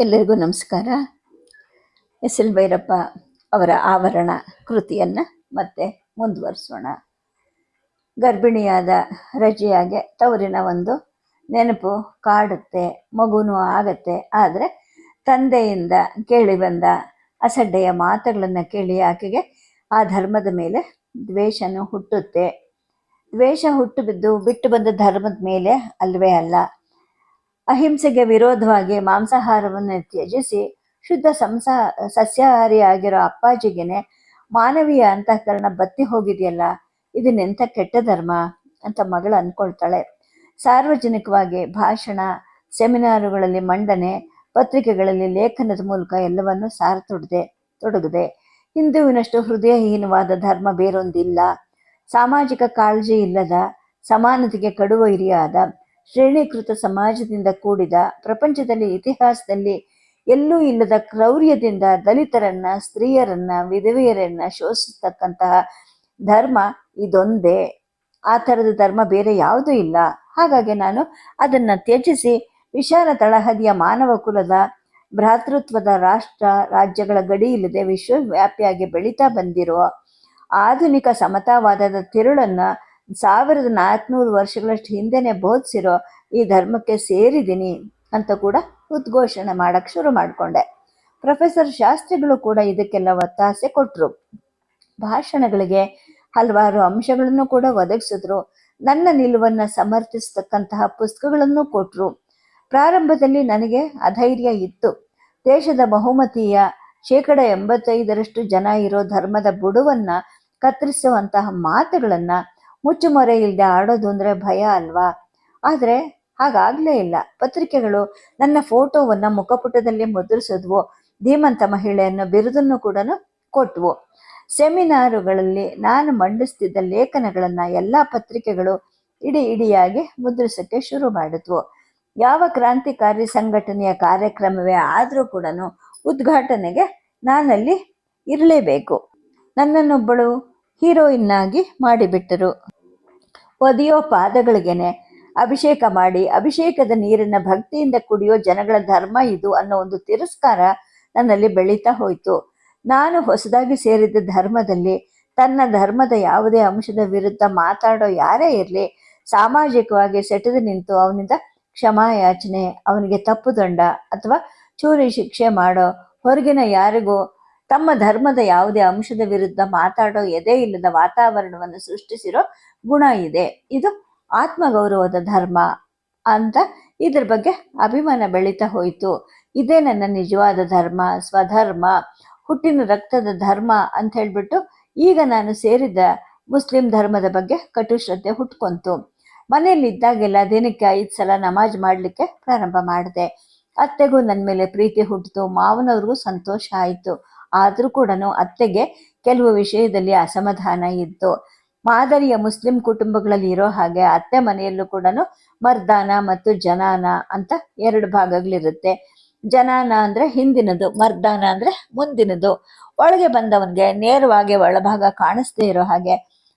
ಎಲ್ಲರಿಗೂ ನಮಸ್ಕಾರ. S L Bhyrappa ಅವರ ಆವರಣ ಕೃತಿಯನ್ನು ಮತ್ತೆ ಮುಂದುವರಿಸೋಣ. ಗರ್ಭಿಣಿಯಾದ ರಜೆಯಾಗೆ ತವರಿನ ಒಂದು ನೆನಪು ಕಾಡುತ್ತೆ, ಮಗುನೂ ಆಗತ್ತೆ. ಆದರೆ ತಂದೆಯಿಂದ ಕೇಳಿ ಬಂದ ಅಸಡ್ಡೆಯ ಮಾತುಗಳನ್ನು ಕೇಳಿ ಆಕೆಗೆ ಆ ಧರ್ಮದ ಮೇಲೆ ದ್ವೇಷನೂ ಹುಟ್ಟುತ್ತೆ. ದ್ವೇಷ ಹುಟ್ಟು ಬಿದ್ದು ಬಿಟ್ಟು ಬಂದ ಧರ್ಮದ ಮೇಲೆ ಅಲ್ವೇ ಅಲ್ಲ. ಅಹಿಂಸೆಗೆ ವಿರೋಧವಾಗಿ ಮಾಂಸಾಹಾರವನ್ನು ತ್ಯಜಿಸಿ ಶುದ್ಧ ಸಂಸ, ಸಸ್ಯಾಹಾರಿಯಾಗಿರೋ ಅಪ್ಪಾಜಿಗೆನೆ ಮಾನವೀಯ ಅಂತಃಕರಣ ಬತ್ತಿ ಹೋಗಿದೆಯಲ್ಲ ಇದನ್ನೆಂಥ ಕೆಟ್ಟ ಧರ್ಮ ಅಂತ ಮಗಳು ಅಂದ್ಕೊಳ್ತಾಳೆ ಸಾರ್ವಜನಿಕವಾಗಿ ಭಾಷಣ, ಸೆಮಿನಾರುಗಳಲ್ಲಿ ಮಂಡನೆ, ಪತ್ರಿಕೆಗಳಲ್ಲಿ ಲೇಖನದ ಮೂಲಕ ಎಲ್ಲವನ್ನೂ ಸಾರ ತೊಡದೆ ತೊಡಗದೆ. ಹಿಂದುವಿನಷ್ಟು ಹೃದಯಹೀನವಾದ ಧರ್ಮ ಬೇರೊಂದಿಲ್ಲ. ಸಾಮಾಜಿಕ ಕಾಳಜಿ ಇಲ್ಲದ, ಸಮಾನತೆಗೆ ಕಡುವೈರಿಯಾದ ಶ್ರೇಣೀಕೃತ ಸಮಾಜದಿಂದ ಕೂಡಿದ ಪ್ರಪಂಚದಲ್ಲಿ ಇತಿಹಾಸದಲ್ಲಿ ಎಲ್ಲೂ ಇಲ್ಲದ ಕ್ರೌರ್ಯದಿಂದ ದಲಿತರನ್ನ, ಸ್ತ್ರೀಯರನ್ನ, ವಿಧವೆಯರನ್ನ ಶೋಷಿಸ್ತಕ್ಕಂತಹ ಧರ್ಮ ಇದೊಂದೇ. ಆ ಥರದ ಧರ್ಮ ಬೇರೆ ಯಾವುದೂ ಇಲ್ಲ. ಹಾಗಾಗಿ ನಾನು ಅದನ್ನು ತ್ಯಜಿಸಿ ವಿಶಾಲ ತಳಹದಿಯ ಮಾನವ ಕುಲದ ಭ್ರಾತೃತ್ವದ ರಾಷ್ಟ್ರ ರಾಜ್ಯಗಳ ಗಡಿ ಇಲ್ಲದೆ ವಿಶ್ವವ್ಯಾಪಿಯಾಗಿ ಬೆಳೀತಾ ಬಂದಿರುವ ಆಧುನಿಕ ಸಮತಾವಾದದ ತಿರುಳನ್ನು ಸಾವಿರದ ನಾಲ್ಕುನೂರು ವರ್ಷಗಳಷ್ಟು ಹಿಂದೆನೆ ಬೋಧಿಸಿರೋ ಈ ಧರ್ಮಕ್ಕೆ ಸೇರಿದ್ದೀನಿ ಅಂತ ಕೂಡ ಉದ್ಘೋಷಣೆ ಮಾಡಕ್ಕೆ ಶುರು ಮಾಡಿಕೊಂಡೆ. ಪ್ರೊಫೆಸರ್ ಶಾಸ್ತ್ರಿಗಳು ಕೂಡ ಇದಕ್ಕೆಲ್ಲ ಒತ್ತಾಸೆ ಕೊಟ್ಟರು ಭಾಷಣಗಳಿಗೆ ಹಲವಾರು ಅಂಶಗಳನ್ನು ಕೂಡ ಒದಗಿಸಿದ್ರು. ನನ್ನ ನಿಲುವನ್ನು ಸಮರ್ಥಿಸ್ತಕ್ಕಂತಹ ಪುಸ್ತಕಗಳನ್ನು ಕೊಟ್ಟರು ಪ್ರಾರಂಭದಲ್ಲಿ ನನಗೆ ಅಧೈರ್ಯ ಇತ್ತು. ದೇಶದ ಬಹುಮತೀಯ ಶೇಕಡ ಎಂಬತ್ತೈದರಷ್ಟು ಜನ ಇರೋ ಧರ್ಮದ ಬುಡುವನ್ನು ಕತ್ತರಿಸುವಂತಹ ಮಾತುಗಳನ್ನು ಮುಚ್ಚುಮರೆ ಇಲ್ಲದೆ ಆಡೋದು ಅಂದರೆ ಭಯ ಅಲ್ವಾ? ಆದರೆ ಹಾಗಾಗಲೇ ಇಲ್ಲ. ಪತ್ರಿಕೆಗಳು ನನ್ನ ಫೋಟೋವನ್ನು ಮುಖಪುಟದಲ್ಲಿ ಮುದ್ರಿಸಿದ್ವು. ಧೀಮಂತ ಮಹಿಳೆಯನ್ನು ಬಿರುದನ್ನು ಕೂಡ ಕೊಟ್ವು. ಸೆಮಿನಾರುಗಳಲ್ಲಿ ನಾನು ಮಂಡಿಸ್ತಿದ್ದ ಲೇಖನಗಳನ್ನು ಎಲ್ಲ ಪತ್ರಿಕೆಗಳು ಇಡೀ ಇಡಿಯಾಗಿ ಮುದ್ರಿಸಕ್ಕೆ ಶುರು ಮಾಡಿದ್ವು. ಯಾವ ಕ್ರಾಂತಿಕಾರಿ ಸಂಘಟನೆಯ ಕಾರ್ಯಕ್ರಮವೇ ಆದರೂ ಕೂಡ ಉದ್ಘಾಟನೆಗೆ ನಾನಲ್ಲಿ ಇರಲೇಬೇಕು. ನನ್ನನ್ನೊಬ್ಬಳು ಹೀರೋಯಿನ್ನಾಗಿ ಮಾಡಿಬಿಟ್ಟರು. ಒದೆಯೋ ಪಾದಗಳಿಗೆನೆ ಅಭಿಷೇಕ ಮಾಡಿ, ಅಭಿಷೇಕದ ನೀರನ್ನ ಭಕ್ತಿಯಿಂದ ಕುಡಿಯೋ ಜನಗಳ ಧರ್ಮ ಇದು ಅನ್ನೋ ಒಂದು ತಿರಸ್ಕಾರ ನನ್ನಲ್ಲಿ ಬೆಳೀತಾ ಹೋಯಿತು. ನಾನು ಹೊಸದಾಗಿ ಸೇರಿದ ಧರ್ಮದಲ್ಲಿ ತನ್ನ ಧರ್ಮದ ಯಾವುದೇ ಅಂಶದ ವಿರುದ್ಧ ಮಾತಾಡೋ ಯಾರೇ ಇರಲಿ, ಸಾಮಾಜಿಕವಾಗಿ ಸೆಟೆದು ನಿಂತು ಅವನಿಂದ ಕ್ಷಮಾಯಾಚನೆ, ಅವನಿಗೆ ತಪ್ಪು ದಂಡ ಅಥವಾ ಚೂರಿ ಶಿಕ್ಷೆ ಮಾಡೋ ಹೊರಗಿನ ಯಾರಿಗೂ ತಮ್ಮ ಧರ್ಮದ ಯಾವುದೇ ಅಂಶದ ವಿರುದ್ಧ ಮಾತಾಡೋ ಎದೆ ಇಲ್ಲದ ವಾತಾವರಣವನ್ನು ಸೃಷ್ಟಿಸಿರೋ ಗುಣ ಇದೆ. ಇದು ಆತ್ಮಗೌರವದ ಧರ್ಮ ಅಂತ ಇದ್ರ ಬಗ್ಗೆ ಅಭಿಮಾನ ಬೆಳೀತಾ ಹೋಯಿತು. ಇದೇ ನನ್ನ ನಿಜವಾದ ಧರ್ಮ, ಸ್ವಧರ್ಮ, ಹುಟ್ಟಿನ ರಕ್ತದ ಧರ್ಮ ಅಂತ ಹೇಳ್ಬಿಟ್ಟು ಈಗ ನಾನು ಸೇರಿದ ಮುಸ್ಲಿಂ ಧರ್ಮದ ಬಗ್ಗೆ ಕಟು ಶ್ರದ್ಧೆ ಹುಟ್ಕೊಂತು. ಮನೆಯಲ್ಲಿ ಇದ್ದಾಗೆಲ್ಲ ದಿನಕ್ಕೆ ಐದು ಸಲ ನಮಾಜ್ ಮಾಡಲಿಕ್ಕೆ ಪ್ರಾರಂಭ ಮಾಡಿದೆ. ಅತ್ತೆಗೂ ನನ್ನ ಮೇಲೆ ಪ್ರೀತಿ ಹುಟ್ಟಿತು ಮಾವನವ್ರಿಗೂ ಸಂತೋಷ ಆಯಿತು. ಆದರೂ ಕೂಡ ಅತ್ತೆಗೆ ಕೆಲವು ವಿಷಯದಲ್ಲಿ ಅಸಮಾಧಾನ ಇತ್ತು. ಮಾದರಿಯ ಮುಸ್ಲಿಂ ಕುಟುಂಬಗಳಲ್ಲಿ ಇರೋ ಹಾಗೆ ಅತ್ತೆ ಮನೆಯಲ್ಲೂ ಕೂಡ ಮರ್ದಾನ ಮತ್ತು ಜನಾನ ಅಂತ ಎರಡು ಭಾಗಗಳಿರುತ್ತೆ. ಜನಾನ ಅಂದ್ರೆ ಹಿಂದಿನದು, ಮರ್ದಾನ ಅಂದ್ರೆ ಮುಂದಿನದು. ಒಳಗೆ ಬಂದವನಿಗೆ ನೇರವಾಗಿ ಒಳಭಾಗ ಕಾಣಿಸ್ದೇ ಇರೋ ಹಾಗೆ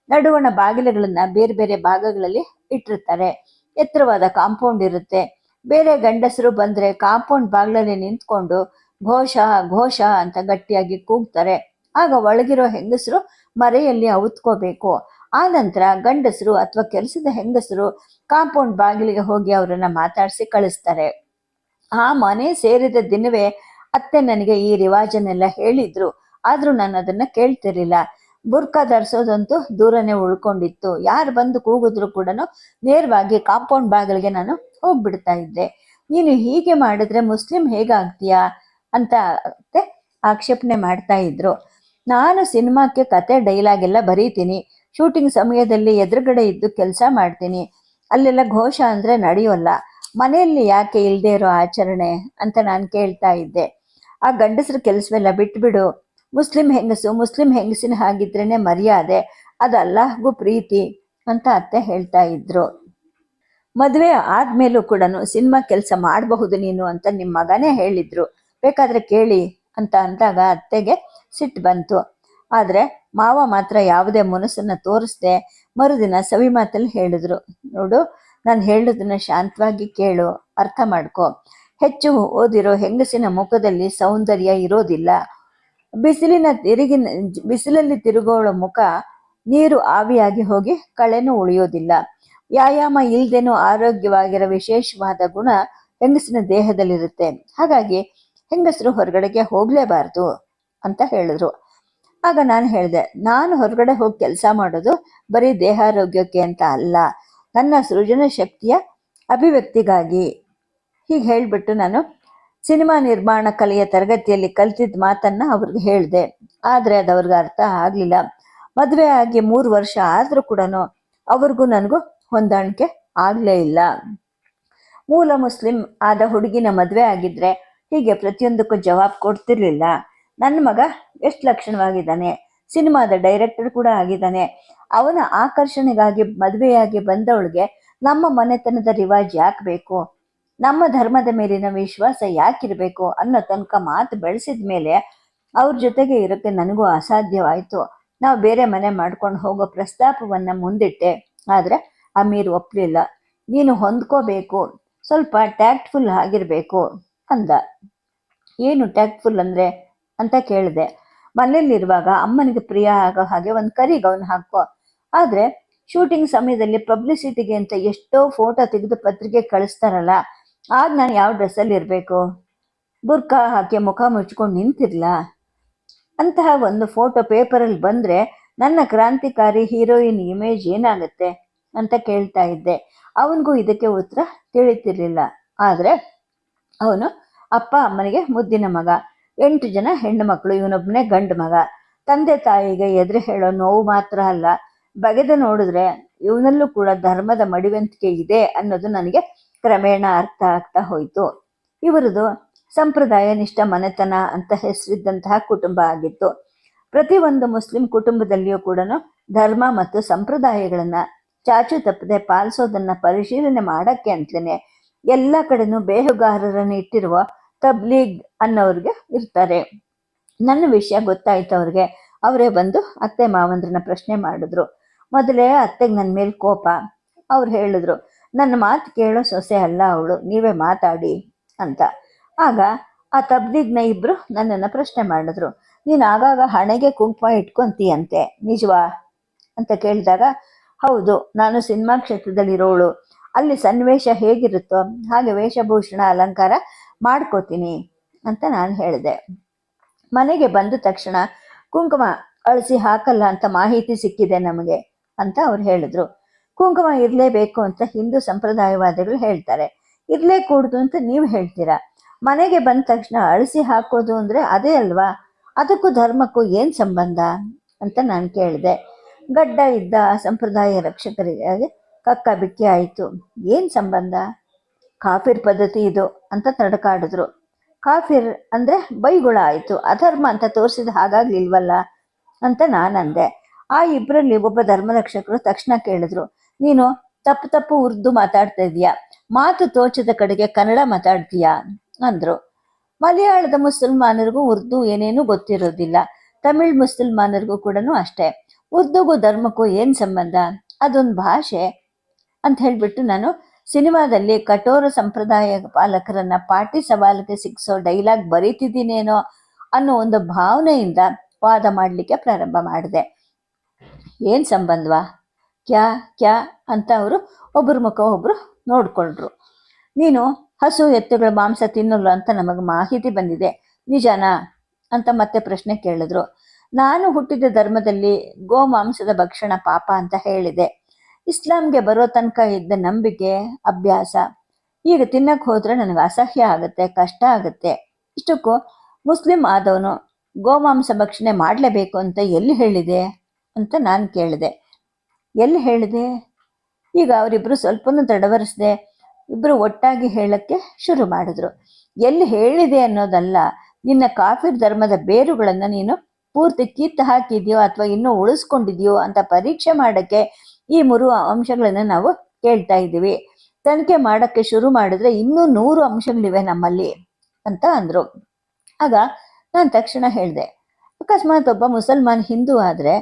ನಡುವಣ ಬಾಗಿಲುಗಳನ್ನ ಬೇರೆ ಬೇರೆ ಭಾಗಗಳಲ್ಲಿ ಇಟ್ಟಿರ್ತಾರೆ. ಎತ್ತರವಾದ ಕಾಂಪೌಂಡ್ ಇರುತ್ತೆ. ಬೇರೆ ಗಂಡಸರು ಬಂದ್ರೆ ಕಾಂಪೌಂಡ್ ಬಾಗಿಲಲ್ಲಿ ನಿಂತ್ಕೊಂಡು ಘೋಷ ಘೋಷ ಅಂತ ಗಟ್ಟಿಯಾಗಿ ಕೂಗ್ತಾರೆ. ಆಗ ಒಳಗಿರೋ ಹೆಂಗಸರು ಮರೆಯಲ್ಲಿ ಅವತ್ಕೋಬೇಕು ಆ ನಂತರ ಗಂಡಸರು ಅಥವಾ ಕೆಲಸದ ಹೆಂಗಸರು ಕಾಂಪೌಂಡ್ ಬಾಗಿಲಿಗೆ ಹೋಗಿ ಅವರನ್ನ ಮಾತಾಡಿಸಿ ಕಳಿಸ್ತಾರೆ. ಆ ಮನೆ ಸೇರಿದ ದಿನವೇ ಅತ್ತೆ ನನಗೆ ಈ ರಿವಾಜನ್ನೆಲ್ಲ ಹೇಳಿದ್ರು. ಆದ್ರೂ ನಾನು ಅದನ್ನ ಕೇಳ್ತಿರ್ಲಿಲ್ಲ. ಬುರ್ಕ ಧರಿಸೋದಂತೂ ದೂರನೇ ಉಳ್ಕೊಂಡಿತ್ತು. ಯಾರು ಬಂದು ಕೂಗಿದ್ರು ಕೂಡ ನೇರವಾಗಿ ಕಾಂಪೌಂಡ್ ಬಾಗಿಲಿಗೆ ನಾನು ಹೋಗ್ಬಿಡ್ತಾ ಇದ್ದೆ. ನೀನು ಹೀಗೆ ಮಾಡಿದ್ರೆ ಮುಸ್ಲಿಂ ಹೇಗಾಗ್ತೀಯಾ? ಅಂತ ಆಕ್ಷೇಪಣೆ ಮಾಡ್ತಾ ಇದ್ರು. ನಾನು ಸಿನಿಮಾಕ್ಕೆ ಕತೆ ಡೈಲಾಗ್ ಎಲ್ಲ ಬರೀತೀನಿ. ಶೂಟಿಂಗ್ ಸಮಯದಲ್ಲಿ ಎದುರುಗಡೆ ಇದ್ದು ಕೆಲಸ ಮಾಡ್ತೀನಿ. ಅಲ್ಲೆಲ್ಲ ಘೋಷ ಅಂದ್ರೆ ನಡೆಯೋಲ್ಲ. ಮನೆಯಲ್ಲಿ ಯಾಕೆ ಇಲ್ಲದೆ ಇರೋ ಆಚರಣೆ ಅಂತ ನಾನು ಕೇಳ್ತಾ ಇದ್ದೆ. ಆ ಗಂಡಸರ ಕೆಲಸವೆಲ್ಲ ಬಿಟ್ಬಿಡು. ಮುಸ್ಲಿಂ ಹೆಂಗಸು ಮುಸ್ಲಿಂ ಹೆಂಗಸಿನ ಹಾಗಿದ್ರೇನೆ ಮರ್ಯಾದೆ. ಅದು ಅಲ್ಲಾಹ್ಗೂ ಪ್ರೀತಿ ಅಂತ ಅತ್ತೆ ಹೇಳ್ತಾ ಇದ್ರು. ಮದುವೆ ಆದ್ಮೇಲೂ ಕೂಡ ಸಿನಿಮಾ ಕೆಲಸ ಮಾಡಬಹುದು ನೀನು ಅಂತ ನಿಮ್ಮ ಮಗನೇ ಹೇಳಿದ್ರು. ಬೇಕಾದ್ರೆ ಕೇಳಿ ಅಂತ ಅಂದಾಗ ಅತ್ತೆಗೆ ಸಿಟ್ಟು ಬಂತು. ಆದರೆ ಮಾವ ಮಾತ್ರ ಯಾವುದೇ ಮನಸ್ಸನ್ನ ತೋರಿಸ್ದೆ ಮರುದಿನ ಸವಿ ಮಾತಲ್ಲಿ ಹೇಳಿದ್ರು. ನೋಡು, ನಾನು ಹೇಳೋದನ್ನ ಶಾಂತವಾಗಿ ಕೇಳು, ಅರ್ಥ ಮಾಡ್ಕೊ. ಹೆಚ್ಚು ಓದಿರೋ ಹೆಂಗಸಿನ ಮುಖದಲ್ಲಿ ಸೌಂದರ್ಯ ಇರೋದಿಲ್ಲ. ಬಿಸಿಲಿನ ತಿರುಗಿನ, ಬಿಸಿಲಲ್ಲಿ ತಿರುಗೋಳ ಮುಖ ನೀರು ಆವಿಯಾಗಿ ಹೋಗಿ ಕಳೆನೂ ಉಳಿಯೋದಿಲ್ಲ. ವ್ಯಾಯಾಮ ಇಲ್ದೇನೂ ಆರೋಗ್ಯವಾಗಿರೋ ವಿಶೇಷವಾದ ಗುಣ ಹೆಂಗಸಿನ ದೇಹದಲ್ಲಿರುತ್ತೆ. ಹಾಗಾಗಿ ಹೆಂಗಸರು ಹೊರಗಡೆಗೆ ಹೋಗಲೇಬಾರ್ದು ಅಂತ ಹೇಳಿದ್ರು. ಆಗ ನಾನು ಹೇಳಿದೆ, ನಾನು ಹೊರಗಡೆ ಹೋಗಿ ಕೆಲಸ ಮಾಡೋದು ಬರೀ ದೇಹಾರೋಗ್ಯಕ್ಕೆ ಅಂತ ಅಲ್ಲ, ನನ್ನ ಸೃಜನ ಶಕ್ತಿಯ ಅಭಿವ್ಯಕ್ತಿಗಾಗಿ. ಹೀಗೆ ಹೇಳಿಬಿಟ್ಟು ನಾನು ಸಿನಿಮಾ ನಿರ್ಮಾಣ ಕಲೆಯ ತರಗತಿಯಲ್ಲಿ ಕಲ್ತಿದ್ದ ಮಾತನ್ನು ಅವ್ರಿಗೆ ಹೇಳಿದೆ. ಆದರೆ ಅದು ಅವ್ರಿಗೆ ಅರ್ಥ ಆಗಲಿಲ್ಲ. ಮದುವೆ ಆಗಿ ಮೂರು ವರ್ಷ ಆದರೂ ಕೂಡ ಅವ್ರಿಗೂ ನನಗೂ ಹೊಂದಾಣಿಕೆ ಆಗಲೇ ಇಲ್ಲ. ಮೂಲ ಮುಸ್ಲಿಂ ಆದ ಹುಡುಗಿನ ಮದುವೆ ಆಗಿದ್ರೆ ಹೀಗೆ ಪ್ರತಿಯೊಂದಕ್ಕೂ ಜವಾಬ್ ಕೊಡ್ತಿರ್ಲಿಲ್ಲ. ನನ್ನ ಮಗ ಎಷ್ಟು ಲಕ್ಷಣವಾಗಿದ್ದಾನೆ. ಸಿನಿಮಾದ ಡೈರೆಕ್ಟರ್ ಕೂಡ ಆಗಿದ್ದಾನೆ. ಅವನ ಆಕರ್ಷಣೆಗಾಗಿ ಮದುವೆಯಾಗಿ ಬಂದವಳಿಗೆ ನಮ್ಮ ಮನೆತನದ ರಿವಾಜ್ ಯಾಕೆ ಬೇಕು ನಮ್ಮ ಧರ್ಮದ ಮೇಲಿನ ವಿಶ್ವಾಸ ಯಾಕಿರಬೇಕು ಅನ್ನೋ ತನಕ ಮಾತು ಬೆಳೆಸಿದ ಮೇಲೆ ಅವ್ರ ಜೊತೆಗೆ ಇರೋಕ್ಕೆ ನನಗೂ ಅಸಾಧ್ಯವಾಯಿತು. ನಾವು ಬೇರೆ ಮನೆ ಮಾಡ್ಕೊಂಡು ಹೋಗೋ ಪ್ರಸ್ತಾಪವನ್ನು ಮುಂದಿಟ್ಟೆ. ಆದರೆ ಅಮೀರ್ ಒಪ್ಪಲಿಲ್ಲ ನೀನು ಹೊಂದ್ಕೋಬೇಕು. ಸ್ವಲ್ಪ ಟ್ಯಾಕ್ಟ್ಫುಲ್ ಆಗಿರಬೇಕು. ಅಂದ. ಏನು ಟ್ಯಾಕ್ಟ್ಫುಲ್ ಅಂದರೆ? ಅಂತ ಕೇಳಿದೆ. ಮನೆಯಲ್ಲಿರುವಾಗ ಅಮ್ಮನಿಗೆ ಪ್ರಿಯ ಆಗೋ ಹಾಗೆ ಒಂದು ಕರಿಗವನ್ ಹಾಕೋ. ಆದರೆ ಶೂಟಿಂಗ್ ಸಮಯದಲ್ಲಿ ಪಬ್ಲಿಸಿಟಿಗೆ ಅಂತ ಎಷ್ಟೋ ಫೋಟೋ ತೆಗೆದು ಪತ್ರಿಕೆ ಕಳಿಸ್ತಾರಲ್ಲ, ಆಗ ನಾನು ಯಾವ ಡ್ರೆಸ್ಸಲ್ಲಿ ಇರಬೇಕು? ಬುರ್ಕಾ ಹಾಕಿ ಮುಖ ಮುಚ್ಕೊಂಡು ನಿಂತಿರ್ಲ? ಅಂತಹ ಒಂದು ಫೋಟೋ ಪೇಪರಲ್ಲಿ ಬಂದರೆ ನನ್ನ ಕ್ರಾಂತಿಕಾರಿ ಹೀರೋಯಿನ್ ಇಮೇಜ್ ಏನಾಗುತ್ತೆ? ಅಂತ ಕೇಳ್ತಾ ಇದ್ದೆ. ಅವನಿಗೂ ಇದಕ್ಕೆ ಉತ್ತರ ತಿಳಿತಿರ್ಲಿಲ್ಲ. ಆದರೆ ಅವನು ಅಪ್ಪ ಅಮ್ಮನಿಗೆ ಮುದ್ದಿನ ಮಗ. ಎಂಟು ಜನ ಹೆಣ್ಣು ಮಕ್ಕಳು ಇವನೊಬ್ಬನೇ ಗಂಡು ಮಗ. ತಂದೆ ತಾಯಿಗೆ ಎದುರು ಹೇಳೋ ನೋವು ಮಾತ್ರ ಅಲ್ಲ. ಬಗೆದು ನೋಡಿದ್ರೆ ಇವನಲ್ಲೂ ಕೂಡ ಧರ್ಮದ ಮಡಿವಂತಿಕೆ ಇದೆ ಅನ್ನೋದು ನನಗೆ ಕ್ರಮೇಣ ಅರ್ಥ ಆಗ್ತಾ ಹೋಯಿತು. ಇವರದು ಸಂಪ್ರದಾಯ ನಿಷ್ಠ ಮನೆತನ ಅಂತ ಹೆಸರಿದ್ದಂತಹ ಕುಟುಂಬ ಆಗಿತ್ತು. ಪ್ರತಿಯೊಂದು ಮುಸ್ಲಿಂ ಕುಟುಂಬದಲ್ಲಿಯೂ ಕೂಡ ಧರ್ಮ ಮತ್ತು ಸಂಪ್ರದಾಯಗಳನ್ನು ಚಾಚು ತಪ್ಪದೆ ಪಾಲಿಸೋದನ್ನ ಪರಿಶೀಲನೆ ಮಾಡಕ್ಕೆ ಅಂತಲೇ ಎಲ್ಲ ಕಡೆನೂ ಬೇಹುಗಾರರನ್ನು ಇಟ್ಟಿರುವ ತಬ್ಲೀಗ್ ಅನ್ನೋರಿಗೆ ಇರ್ತಾರೆ. ನನ್ನ ವಿಷಯ ಗೊತ್ತಾಯ್ತು ಅವ್ರಿಗೆ. ಅವರೇ ಬಂದು ಅತ್ತೆ ಮಾವಂದ್ರನ್ನ ಪ್ರಶ್ನೆ ಮಾಡಿದ್ರು. ಮೊದಲೇ ಅತ್ತೆಗೆ ನನ್ನ ಮೇಲೆ ಕೋಪ. ಅವ್ರು ಹೇಳಿದ್ರು, ನನ್ನ ಮಾತು ಕೇಳೋ ಸೊಸೆ ಅಲ್ಲ ಅವಳು, ನೀವೇ ಮಾತಾಡಿ ಅಂತ. ಆಗ ಆ ತಬ್ಲೀಗ್ನ ಇಬ್ರು ನನ್ನನ್ನು ಪ್ರಶ್ನೆ ಮಾಡಿದ್ರು. ನೀನು ಆಗಾಗ ಹಣೆಗೆ ಕುಂಕುಮ ಇಟ್ಕೊಂತೀಯಂತೆ, ನಿಜವಾ? ಅಂತ ಕೇಳಿದಾಗ, ಹೌದು, ನಾನು ಸಿನಿಮಾ ಕ್ಷೇತ್ರದಲ್ಲಿರೋಳು. ಅಲ್ಲಿ ಸನ್ನಿವೇಶ ಹೇಗಿರುತ್ತೋ ಹಾಗೆ ವೇಷಭೂಷಣ ಅಲಂಕಾರ ಮಾಡ್ಕೋತೀನಿ ಅಂತ ನಾನು ಹೇಳಿದೆ. ಮನೆಗೆ ಬಂದ ತಕ್ಷಣ ಕುಂಕುಮ ಅಳಿಸಿ ಹಾಕಲ್ಲ ಅಂತ ಮಾಹಿತಿ ಸಿಕ್ಕಿದೆ ನಮಗೆ ಅಂತ ಅವ್ರು ಹೇಳಿದ್ರು. ಕುಂಕುಮ ಇರಲೇಬೇಕು ಅಂತ ಹಿಂದೂ ಸಂಪ್ರದಾಯವಾದಿಗಳು ಹೇಳ್ತಾರೆ. ಇರಲೇ ಕೂಡ್ದು ಅಂತ ನೀವು ಹೇಳ್ತೀರಾ? ಮನೆಗೆ ಬಂದ ತಕ್ಷಣ ಅಳಿಸಿ ಹಾಕೋದು ಅಂದರೆ ಅದೇ ಅಲ್ವಾ? ಅದಕ್ಕೂ ಧರ್ಮಕ್ಕೂ ಏನು ಸಂಬಂಧ ಅಂತ ನಾನು ಕೇಳಿದೆ. ಗಡ್ಡ ಇದ್ದ ಸಂಪ್ರದಾಯ ರಕ್ಷಕರಿಗೆ ಕಕ್ಕ ಬಿಕ್ಕಿ ಆಯಿತು. ಏನು ಸಂಬಂಧ? ಕಾಫಿರ್ ಪದ್ಧತಿ ಇದು ಅಂತ ತಡಕಾಡಿದ್ರು. ಕಾಫಿರ್ ಅಂದರೆ ಬೈಗುಳ ಆಯಿತು. ಅಧರ್ಮ ಅಂತ ತೋರಿಸಿದ ಹಾಗಾಗ್ಲಿಲ್ವಲ್ಲ ಅಂತ ನಾನಂದೆ. ಆ ಇಬ್ಬರಲ್ಲಿ ಒಬ್ಬ ಧರ್ಮರಕ್ಷಕರು ತಕ್ಷಣ ಕೇಳಿದ್ರು, ನೀನು ತಪ್ಪು ತಪ್ಪು ಉರ್ದು ಮಾತಾಡ್ತಾ ಇದೀಯಾ ಮಾತು ತೋಚದ ಕಡೆಗೆ ಕನ್ನಡ ಮಾತಾಡ್ತೀಯಾ? ಅಂದರು. ಮಲಯಾಳದ ಮುಸಲ್ಮಾನರಿಗೂ ಉರ್ದು ಏನೇನೂ ಗೊತ್ತಿರೋದಿಲ್ಲ. ತಮಿಳ್ ಮುಸಲ್ಮಾನರಿಗೂ ಕೂಡ ಅಷ್ಟೇ. ಉರ್ದುಗೂ ಧರ್ಮಕ್ಕೂ ಏನು ಸಂಬಂಧ? ಅದೊಂದು ಭಾಷೆ. ಅಂತ ಹೇಳ್ಬಿಟ್ಟು ನಾನು ಸಿನಿಮಾದಲ್ಲಿ ಕಠೋರ ಸಂಪ್ರದಾಯ ಪಾಲಕರನ್ನ ಪಾಟಿ ಸವಾಲಿಗೆ ಸಿಕ್ಸೋ ಡೈಲಾಗ್ ಬರೀತಿದ್ದೀನೇನೋ ಅನ್ನೋ ಒಂದು ಭಾವನೆಯಿಂದ ವಾದ ಮಾಡಲಿಕ್ಕೆ ಪ್ರಾರಂಭ ಮಾಡಿದೆ. ಏನು ಸಂಬಂಧವಾ ಕ್ಯಾ ಕ್ಯಾ ಅಂತ ಅವರು ಒಬ್ಬರ ಮುಖ ಒಬ್ಬರು ನೋಡ್ಕೊಂಡ್ರು. ನೀನು ಹಸು ಎತ್ತುಗಳ ಮಾಂಸ ತಿನ್ನಲು ಅಂತ ನಮಗೆ ಮಾಹಿತಿ ಬಂದಿದೆ. ನಿಜನಾ? ಅಂತ ಮತ್ತೆ ಪ್ರಶ್ನೆ ಕೇಳಿದ್ರು. ನಾನು ಹುಟ್ಟಿದ ಧರ್ಮದಲ್ಲಿ ಗೋಮಾಂಸದ ಭಕ್ಷಣ ಪಾಪ ಅಂತ ಹೇಳಿದೆ. ಇಸ್ಲಾಂಗೆ ಬರೋ ತನಕ ಇದ್ದ ನಂಬಿಕೆ, ಅಭ್ಯಾಸ, ಈಗ ತಿನ್ನಕ್ಕೆ ಹೋದ್ರೆ ನನಗೆ ಅಸಹ್ಯ ಆಗುತ್ತೆ, ಕಷ್ಟ ಆಗುತ್ತೆ. ಇಷ್ಟಕ್ಕೂ ಮುಸ್ಲಿಂ ಆದವನು ಗೋಮಾಂಸ ಭಕ್ಷಣೆ ಮಾಡಲೇಬೇಕು ಅಂತ ಎಲ್ಲಿ ಹೇಳಿದೆ ಅಂತ ನಾನು ಕೇಳಿದೆ. ಎಲ್ಲಿ ಹೇಳಿದೆ? ಈಗ ಅವರಿಬ್ಬರು ಸ್ವಲ್ಪನೂ ತಡವರಿಸದೆ ಇಬ್ಬರು ಒಟ್ಟಾಗಿ ಹೇಳಕ್ಕೆ ಶುರು ಮಾಡಿದ್ರು. ಎಲ್ಲಿ ಹೇಳಿದೆ ಅನ್ನೋದಲ್ಲ, ನಿನ್ನ ಕಾಫಿರ್ ಧರ್ಮದ ಬೇರುಗಳನ್ನು ನೀನು ಪೂರ್ತಿ ಕಿತ್ತು ಹಾಕಿದೆಯೋ ಅಥವಾ ಇನ್ನೂ ಉಳಿಸ್ಕೊಂಡಿದ್ಯೋ ಅಂತ ಪರೀಕ್ಷೆ ಮಾಡೋಕ್ಕೆ ಈ ಮೂರು ಅಂಶಗಳನ್ನು ನಾವು ಕೇಳ್ತಾ ಇದ್ದೀವಿ. ತನಿಖೆ ಮಾಡೋಕ್ಕೆ ಶುರು ಮಾಡಿದ್ರೆ ಇನ್ನೂ ನೂರು ಅಂಶಗಳಿವೆ ನಮ್ಮಲ್ಲಿ ಅಂತ ಅಂದರು. ಆಗ ನಾನು ತಕ್ಷಣ ಹೇಳಿದೆ, ಅಕಸ್ಮಾತ್ ಒಬ್ಬ ಮುಸಲ್ಮಾನ್ ಹಿಂದೂ ಆದರೆ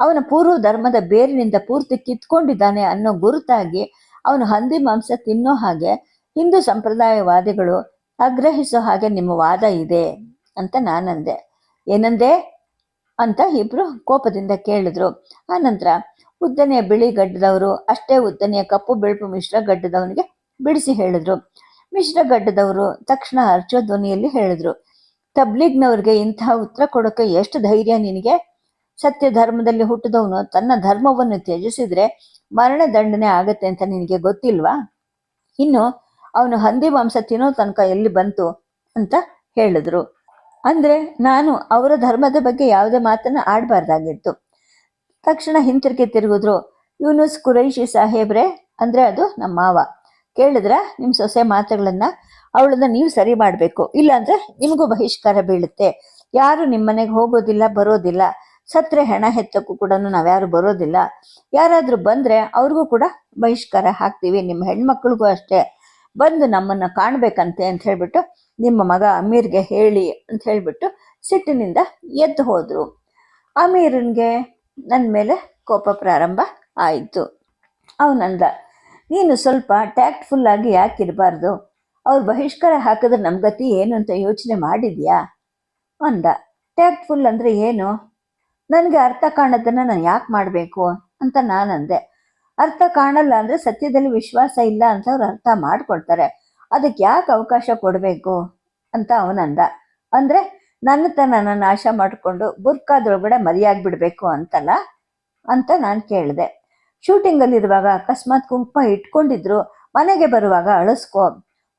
ಅವನ ಪೂರ್ವ ಧರ್ಮದ ಬೇರಿನಿಂದ ಪೂರ್ತಿ ಕಿತ್ಕೊಂಡಿದ್ದಾನೆ ಅನ್ನೋ ಗುರುತಾಗಿ ಅವನು ಹಂದಿ ಮಾಂಸ ತಿನ್ನೋ ಹಾಗೆ ಹಿಂದೂ ಸಂಪ್ರದಾಯವಾದಿಗಳು ಆಗ್ರಹಿಸೋ ಹಾಗೆ ನಿಮ್ಮ ವಾದ ಇದೆ ಅಂತ ನಾನಂದೆ. ಏನಂದೆ? ಅಂತ ಇಬ್ರು ಕೋಪದಿಂದ ಕೇಳಿದ್ರು. ಆನಂತರ ಉದ್ದನೆಯ ಬಿಳಿ ಗಡ್ಡದವರು, ಅಷ್ಟೇ ಉದ್ದನೆಯ ಕಪ್ಪು ಬೆಳಪು ಮಿಶ್ರ ಗಡ್ಡದವನಿಗೆ ಬಿಡಿಸಿ ಹೇಳಿದ್ರು. ಮಿಶ್ರ ಗಡ್ಡದವರು ತಕ್ಷಣ ಅರ್ಚೋ ಧ್ವನಿಯಲ್ಲಿ ಹೇಳಿದ್ರು, ತಬ್ಲಿಗ್ನವ್ರಿಗೆ ಇಂತಹ ಉತ್ತರ ಕೊಡೋಕೆ ಎಷ್ಟು ಧೈರ್ಯ ನಿನಗೆ? ಸತ್ಯ ಧರ್ಮದಲ್ಲಿ ಹುಟ್ಟಿದವನು ತನ್ನ ಧರ್ಮವನ್ನು ತ್ಯಜಿಸಿದ್ರೆ ಮರಣ ದಂಡನೆ ಆಗತ್ತೆ ಅಂತ ನಿನಗೆ ಗೊತ್ತಿಲ್ವಾ? ಇನ್ನು ಅವನು ಹಂದಿ ಮಾಂಸ ತಿನ್ನೋ ತನಕ ಎಲ್ಲಿ ಬಂತು ಅಂತ ಹೇಳಿದ್ರು. ಅಂದ್ರೆ ನಾನು ಅವರ ಧರ್ಮದ ಬಗ್ಗೆ ಯಾವುದೇ ಮಾತನ್ನ ಆಡಬಾರ್ದಾಗಿತ್ತು. ತಕ್ಷಣ ಹಿಂತಿರುಗಿ ತಿರುಗಿದ್ರು. ಯೂನುಸ್ ಕುರೈಶಿ ಸಾಹೇಬ್ರೆ, ಅಂದರೆ ಅದು ನಮ್ಮ ಮಾವ. ಕೇಳಿದ್ರ ನಿಮ್ಮ ಸೊಸೆ ಮಾತುಗಳನ್ನು ಅವಳನ್ನ ನೀವು ಸರಿ ಮಾಡಬೇಕು. ಇಲ್ಲಾಂದ್ರೆ ನಿಮಗೂ ಬಹಿಷ್ಕಾರ ಬೀಳುತ್ತೆ. ಯಾರು ನಿಮ್ಮ ಮನೆಗೆ ಹೋಗೋದಿಲ್ಲ, ಬರೋದಿಲ್ಲ. ಸತ್ರೆ ಹೆಣ ಹೆತ್ತಕ್ಕೂ ಕೂಡ ನಾವ್ಯಾರು ಬರೋದಿಲ್ಲ. ಯಾರಾದರೂ ಬಂದರೆ ಅವ್ರಿಗೂ ಕೂಡ ಬಹಿಷ್ಕಾರ ಹಾಕ್ತೀವಿ. ನಿಮ್ಮ ಹೆಣ್ಮಕ್ಳಿಗೂ ಅಷ್ಟೇ. ಬಂದು ನಮ್ಮನ್ನು ಕಾಣಬೇಕಂತೆ ಅಂತ ಹೇಳಿಬಿಟ್ಟು ನಿಮ್ಮ ಮಗ ಅಮೀರ್ಗೆ ಹೇಳಿ ಅಂತ ಹೇಳಿಬಿಟ್ಟು ಸಿಟ್ಟಿನಿಂದ ಎದ್ದು ಹೋದರು. ಅಮೀರನ್ಗೆ ನನ್ನ ಮೇಲೆ ಕೋಪ ಪ್ರಾರಂಭ ಆಯಿತು. ಅವನಂದ ನೀನು ಸ್ವಲ್ಪ ಟ್ಯಾಕ್ಟ್ಫುಲ್ಲಾಗಿ ಯಾಕೆ ಇರಬಾರ್ದು ಅವ್ರು ಬಹಿಷ್ಕಾರ ಹಾಕಿದ್ರೆ ನಮ್ಮ ಗತಿ ಏನು ಅಂತ ಯೋಚನೆ ಮಾಡಿದ್ಯಾ? ಅಂದ ಟ್ಯಾಕ್ಟ್ಫುಲ್ ಅಂದರೆ ಏನು? ನನಗೆ ಅರ್ಥ ಕಾಣೋದನ್ನು ನಾನು ಯಾಕೆ ಮಾಡಬೇಕು ಅಂತ ನಾನಂದೆ. ಅರ್ಥ ಕಾಣಲ್ಲ ಅಂದರೆ ಸತ್ಯದಲ್ಲಿ ವಿಶ್ವಾಸ ಇಲ್ಲ ಅಂತ ಅವ್ರು ಅರ್ಥ ಮಾಡ್ಕೊಳ್ತಾರೆ. ಅದಕ್ಕೆ ಯಾಕೆ ಅವಕಾಶ ಕೊಡಬೇಕು? ಅಂತ ಅವನಂದ, ಅಂದರೆ ನನ್ನ ತನ್ನ ನಾಶ ಮಾಡಿಕೊಂಡು ಬುರ್ಕಾದೊಳಗಡೆ ಮರಿಯಾಗ್ಬಿಡ್ಬೇಕು ಅಂತಲ್ಲ ಅಂತ ನಾನು ಕೇಳಿದೆ. ಶೂಟಿಂಗಲ್ಲಿರುವಾಗ ಅಕಸ್ಮಾತ್ ಕುಂಕುಮ ಇಟ್ಕೊಂಡಿದ್ರು, ಮನೆಗೆ ಬರುವಾಗ ಅಳಿಸ್ಕೊ,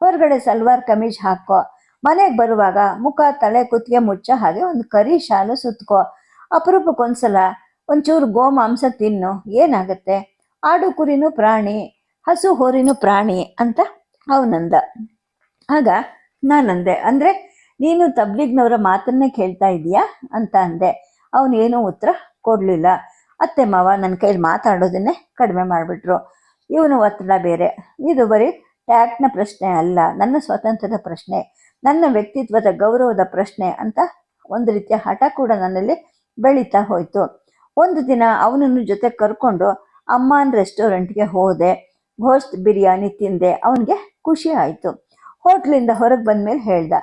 ಹೊರಗಡೆ ಸಲ್ವಾರ್ ಕಮೀಜ್ ಹಾಕೋ, ಮನೆಗೆ ಬರುವಾಗ ಮುಖ, ತಲೆ, ಕುತ್ತಿಗೆ ಮುಚ್ಚ ಹಾಗೆ ಒಂದು ಕರಿ ಶಾಲು ಸುತ್ಕೋ ಅಪರೂಪಕ್ಕೊಂದ್ಸಲ ಒಂಚೂರು ಗೋಮಾಂಸ ತಿನ್ನು, ಏನಾಗುತ್ತೆ? ಆಡು ಕುರಿನೂ ಪ್ರಾಣಿ, ಹಸು ಹೋರಿನೂ ಪ್ರಾಣಿ ಅಂತ ಅವನಂದ ಆಗ ನಾನಂದೆ ಅಂದ್ರೆ ನೀನು ತಬ್ಲಿಗ್ನವರ ಮಾತನ್ನೇ ಕೇಳ್ತಾ ಇದೀಯಾ ಅಂತ ಅಂದೆ. ಅವನೇನೂ ಉತ್ತರ ಕೊಡಲಿಲ್ಲ. ಅತ್ತೆ ಮಾವ ನನ್ನ ಕೈಲಿ ಮಾತಾಡೋದನ್ನೇ ಕಡಿಮೆ ಮಾಡಿಬಿಟ್ರು. ಇವನು ಒತ್ತಡ ಬೇರೆ. ಇದು ಬರೀ ಟ್ಯಾಕ್ಟ್ನ ಪ್ರಶ್ನೆ ಅಲ್ಲ. ನನ್ನ ಸ್ವಾತಂತ್ರ್ಯದ ಪ್ರಶ್ನೆ. ನನ್ನ ವ್ಯಕ್ತಿತ್ವದ ಗೌರವದ ಪ್ರಶ್ನೆ ಅಂತ ಒಂದು ರೀತಿಯ ಹಠ ಕೂಡ ನನ್ನಲ್ಲಿ ಬೆಳೀತಾ ಹೋಯ್ತು. ಒಂದು ದಿನ ಅವನನ್ನು ಜೊತೆ ಕರ್ಕೊಂಡು ಅಮ್ಮಾನ್ ರೆಸ್ಟೋರೆಂಟ್ಗೆ ಹೋದೆ. ಘೋಸ್ಟ್ ಬಿರಿಯಾನಿ ತಿಂದೆ. ಅವನಿಗೆ ಖುಷಿ ಆಯಿತು. ಹೋಟ್ಲಿಂದ ಹೊರಗೆ ಬಂದ ಮೇಲೆ ಹೇಳ್ದ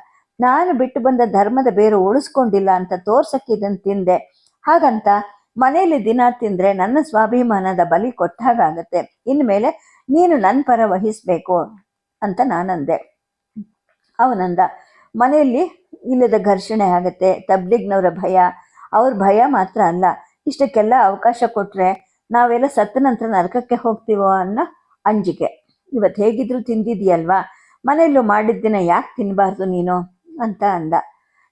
ನಾನು ಬಿಟ್ಟು ಬಂದ ಧರ್ಮದ ಬೇರು ಉಳಿಸ್ಕೊಂಡಿಲ್ಲ ಅಂತ ತೋರ್ಸಕ್ಕೆ ಇದನ್ನು ತಿಂದೆ. ಹಾಗಂತ ಮನೆಯಲ್ಲಿ ದಿನ ತಿಂದ್ರೆ ನನ್ನ ಸ್ವಾಭಿಮಾನದ ಬಲಿ ಕೊಟ್ಟಾಗತ್ತೆ ಇನ್ಮೇಲೆ ನೀನು ನನ್ನ ಪರ ವಹಿಸ್ಬೇಕು ಅಂತ ನಾನಂದೆ. ಅವನಂದ, ಮನೆಯಲ್ಲಿ ಇಲ್ಲದ ಘರ್ಷಣೆ ಆಗತ್ತೆ, ತಬ್ಲಿಗ್ನವರ ಭಯ. ಅವ್ರ ಭಯ ಮಾತ್ರ ಅಲ್ಲ, ಇಷ್ಟಕ್ಕೆಲ್ಲ ಅವಕಾಶ ಕೊಟ್ಟರೆ ನಾವೆಲ್ಲ ಸತ್ತ ನಂತರ ನರಕಕ್ಕೆ ಹೋಗ್ತೀವೋ ಅನ್ನೋ ಅಂಜಿಕೆ. ಇವತ್ತು ಹೇಗಿದ್ರು ತಿಂದಿದೆಯಲ್ವಾ ಮನೆಯಲ್ಲೂ ಮಾಡಿದ್ದಿನ ಯಾಕೆ ತಿನ್ನಬಾರ್ದು ನೀನು? ಅಂತ ಅಂದ.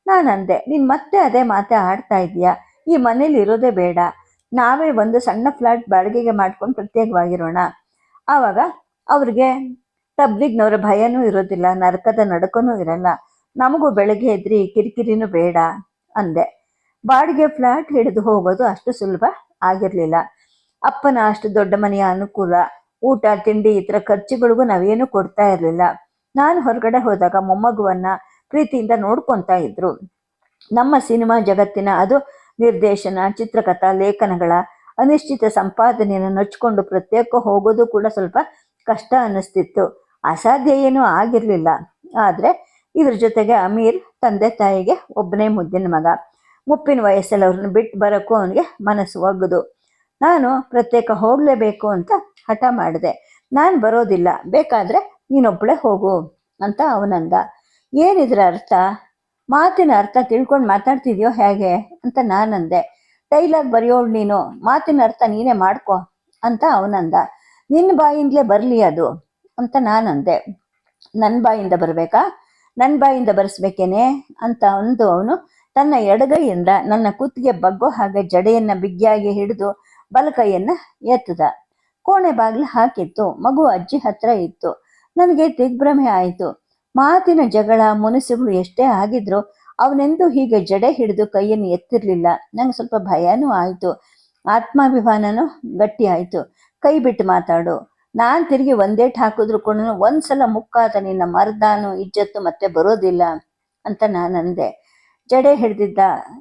ನಾನು ಅಂದೆ ನೀನು ಮತ್ತೆ ಅದೇ ಮಾತೆ ಆಡ್ತಾ ಇದೀಯಾ ಈ ಮನೇಲಿ ಇರೋದೇ ಬೇಡ. ನಾವೇ ಒಂದು ಸಣ್ಣ ಫ್ಲಾಟ್ ಬಾಡಿಗೆಗೆ ಮಾಡ್ಕೊಂಡು ಪ್ರತ್ಯೇಕವಾಗಿರೋಣ. ಆವಾಗ ಅವ್ರಿಗೆ ತಬ್ಲಿಗ್ನವ್ರ ಭಯನೂ ಇರೋದಿಲ್ಲ, ನರಕದ ನಡಕನೂ ಇರಲ್ಲ. ನಮಗೂ ಬೆಳಗ್ಗೆ ಎದ್ರಿ ಕಿರಿಕಿರಿನೂ ಬೇಡ, ಅಂದೆ. ಬಾಡಿಗೆ ಫ್ಲಾಟ್ ಹಿಡಿದು ಹೋಗೋದು ಅಷ್ಟು ಸುಲಭ ಆಗಿರಲಿಲ್ಲ. ಅಪ್ಪನ ಅಷ್ಟು ದೊಡ್ಡ ಮನೆಯ ಅನುಕೂಲ, ಊಟ, ತಿಂಡಿ ಈ ಥರ ಖರ್ಚುಗಳಿಗೂ ನಾವೇನು ಕೊಡ್ತಾ ಇರಲಿಲ್ಲ. ನಾನು ಹೊರಗಡೆ ಹೋದಾಗ ಮೊಮ್ಮಗುವನ್ನ ಪ್ರೀತಿಯಿಂದ ನೋಡ್ಕೊತಾ ಇದ್ರು. ನಮ್ಮ ಸಿನಿಮಾ ಜಗತ್ತಿನ ಅದು ನಿರ್ದೇಶನ, ಚಿತ್ರಕಥಾ, ಲೇಖನಗಳ ಅನಿಶ್ಚಿತ ಸಂಪಾದನೆಯನ್ನು ನಚ್ಕೊಂಡು ಪ್ರತ್ಯೇಕ ಹೋಗೋದು ಕೂಡ ಸ್ವಲ್ಪ ಕಷ್ಟ ಅನ್ನಿಸ್ತಿತ್ತು. ಅಸಾಧ್ಯ ಏನೂ ಆಗಿರಲಿಲ್ಲ. ಆದರೆ ಇದ್ರ ಜೊತೆಗೆ ಅಮೀರ್ ತಂದೆ ತಾಯಿಗೆ ಒಬ್ಬನೇ ಮುದ್ದಿನ ಮಗ. ಮುಪ್ಪಿನ ವಯಸ್ಸಲ್ಲಿ ಅವ್ರನ್ನ ಬಿಟ್ಟು ಬರೋಕ್ಕೂ ಅವನಿಗೆ ಮನಸ್ಸು ಒಗ್ಗದು. ನಾನು ಪ್ರತ್ಯೇಕ ಹೋಗಲೇಬೇಕು ಅಂತ ಹಠ ಮಾಡಿದೆ. ನಾನು ಬರೋದಿಲ್ಲ. ಬೇಕಾದರೆ ನೀನೊಬ್ಬಳೇ ಹೋಗು ಅಂತ ಅವನಂದ. ಏನಿದ್ರ ಅರ್ಥ? ಮಾತಿನ ಅರ್ಥ ತಿಳ್ಕೊಂಡು ಮಾತಾಡ್ತಿದ್ಯೋ ಹೇಗೆ ಅಂತ ನಾನಂದೆ. ಡೈಲಾಗ್ ಬರೆಯೋಳು ನೀನು, ಮಾತಿನ ಅರ್ಥ ನೀನೇ ಮಾಡ್ಕೊ ಅಂತ ಅವನಂದ. ನಿನ್ನ ಬಾಯಿಂದಲೇ ಬರಲಿ ಅದು ಅಂತ ನಾನಂದೆ. ನನ್ನ ಬಾಯಿಂದ ಬರಬೇಕಾ? ನನ್ನ ಬಾಯಿಂದ ಬರೆಸ್ಬೇಕೇನೆ ಅಂತ ಅಂದು ಅವನು ತನ್ನ ಎಡಗೈಯಿಂದ ನನ್ನ ಕುತ್ತಿಗೆ ಬಗ್ಗೋ ಹಾಗೆ ಜಡೆಯನ್ನ ಬಿಗಿಯಾಗಿ ಹಿಡಿದು ಬಲಕೈಯನ್ನ ಎತ್ತದ. ಕೋಣೆ ಬಾಗಿಲು ಹಾಕಿತ್ತು, ಮಗು ಅಜ್ಜಿ ಹತ್ರ ಇತ್ತು. ನನಗೆ ದಿಗ್ಭ್ರಮೆ ಆಯಿತು. ಮಾತಿನ ಜಗಳ ಮುನಿಸುಗಳು ಎಷ್ಟೇ ಆಗಿದ್ರು ಅವನೆಂದೂ ಹೀಗೆ ಜಡೆ ಹಿಡಿದು ಕೈಯನ್ನು ಎತ್ತಿರಲಿಲ್ಲ. ನಂಗೆ ಸ್ವಲ್ಪ ಭಯನೂ ಆಯಿತು. ಆತ್ಮಾಭಿಮಾನನೂ ಗಟ್ಟಿ ಆಯಿತು. ಕೈ ಬಿಟ್ಟು ಮಾತಾಡು. ನಾನು ತಿರುಗಿ ಒಂದೇಟ್ ಹಾಕಿದ್ರು ಕೂಡ ಒಂದ್ಸಲ ಮುಕ್ಕಾದ ನಿನ್ನ ಮರ್ದಾನು, ಇಜ್ಜತ್ತು ಮತ್ತೆ ಬರೋದಿಲ್ಲ ಅಂತ ನಾನು ಅಂದೆ. ಜಡೆ ಹಿಡಿದಿದ್ದ